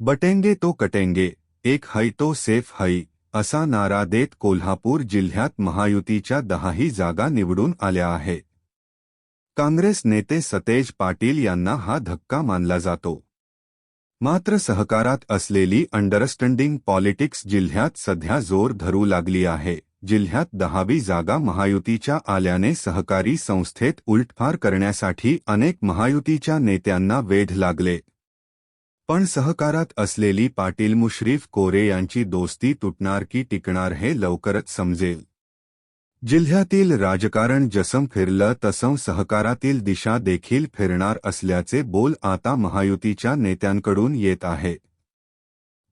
बटेंगे तो कटेंगे एक है तो सेफ है असा नारा देत कोल्हापूर जिल्ह्यात महायुतीच्या दहाही जागा निवडून आल्या आहे. काँग्रेस नेते सतेज पाटील यांना हा धक्का मानला जातो. मात्र सहकारात असलेली अंडरस्टँडिंग पॉलिटिक्स जिल्ह्यात सध्या जोर धरू लागली आहे जिल्ह्यात दहावी जागा महायुतीच्या आल्याने सहकारी संस्थेत उलटफार करण्यासाठी अनेक महायुतीच्या नेत्यांना वेध लागले. पण सहकारात असलेली पाटील मुश्रीफ कोरे यांची दोस्ती तुटणार की टिकणार हे लवकरच समजेल. जिल्ह्यातील राजकारण जसं फिरलं तसं सहकारातील दिशा देखील फिरणार असल्याचे बोल आता महायुतीच्या नेत्यांकडून येत आहे.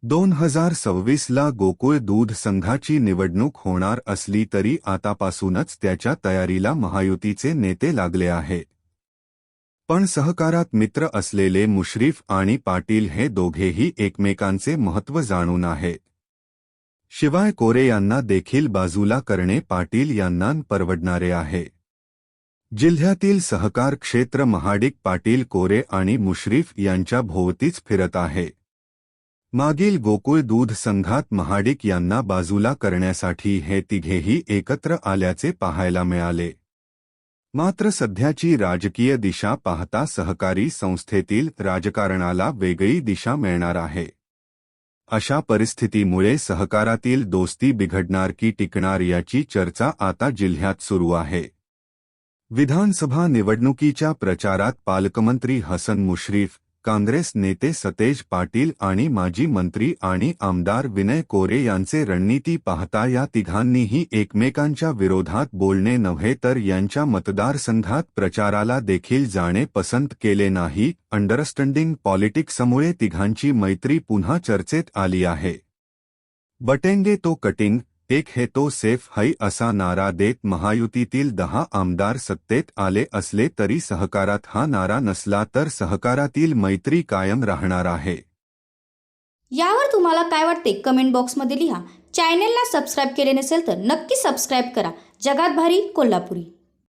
दोन हजार सव्वीसला गोकुळ दूध संघाची निवडणूक होणार असली तरी आतापासूनच त्याच्या तयारीला महायुतीचे नेते लागले आहे. पण सहकारात मित्र असलेले मुश्रीफ आणि पाटील हे दोघेही एकमेकांचे महत्त्व जाणून आहेत शिवाय कोरे यांना देखील बाजूला करणे पाटील यांना परवडणारे आहे. जिल्ह्यातील सहकार क्षेत्र महाडिक पाटील कोरे आणि मुश्रीफ यांच्या भोवतीच फिरत आहे. मागील गोकुळ दूध संघात महाडिक यांना बाजूला करण्यासाठी हे तिघेही एकत्र आल्याचे पाहायला मिळाले. मात्र सध्याची राजकीय दिशा पाहता सहकारी संस्थेतील राजकारणाला वेगळी दिशा मिळणार आहे. अशा परिस्थितीमुळे सहकारातील दोस्ती बिघडणार की टिकणार याची चर्चा आता जिल्ह्यात सुरू आहे. विधानसभा निवडणुकीच्या प्रचारात पालकमंत्री हसन मुश्रीफ काँग्रेस नेते सतेज पाटील आणि माजी मंत्री आणि आमदार विनय कोरे यांचे रणनीती पाहता या तिघांनीही एकमेकांच्या विरोधात बोलणे नव्हे तर यांच्या मतदारसंघात प्रचाराला देखील जाणे पसंत केले नाही. अंडरस्टँडिंग पॉलिटिक्समुळे तिघांची मैत्री पुन्हा चर्चेत आली आहे. बटेंगे तो कटिंग एक हे तो सेफ है असा नारा देत महायुतीतील दहा आमदार सत्तेत आले असले तरी सहकारात हा नारा नसला तर सहकारातील मैत्री कायम राहणार आहे. यावर तुम्हाला काय वाटते? कमेंट बॉक्समध्ये लिहा. चॅनेलला सबस्क्राईब केले नसेल तर नक्की सबस्क्राईब करा. जगात भारी कोल्हापुरी.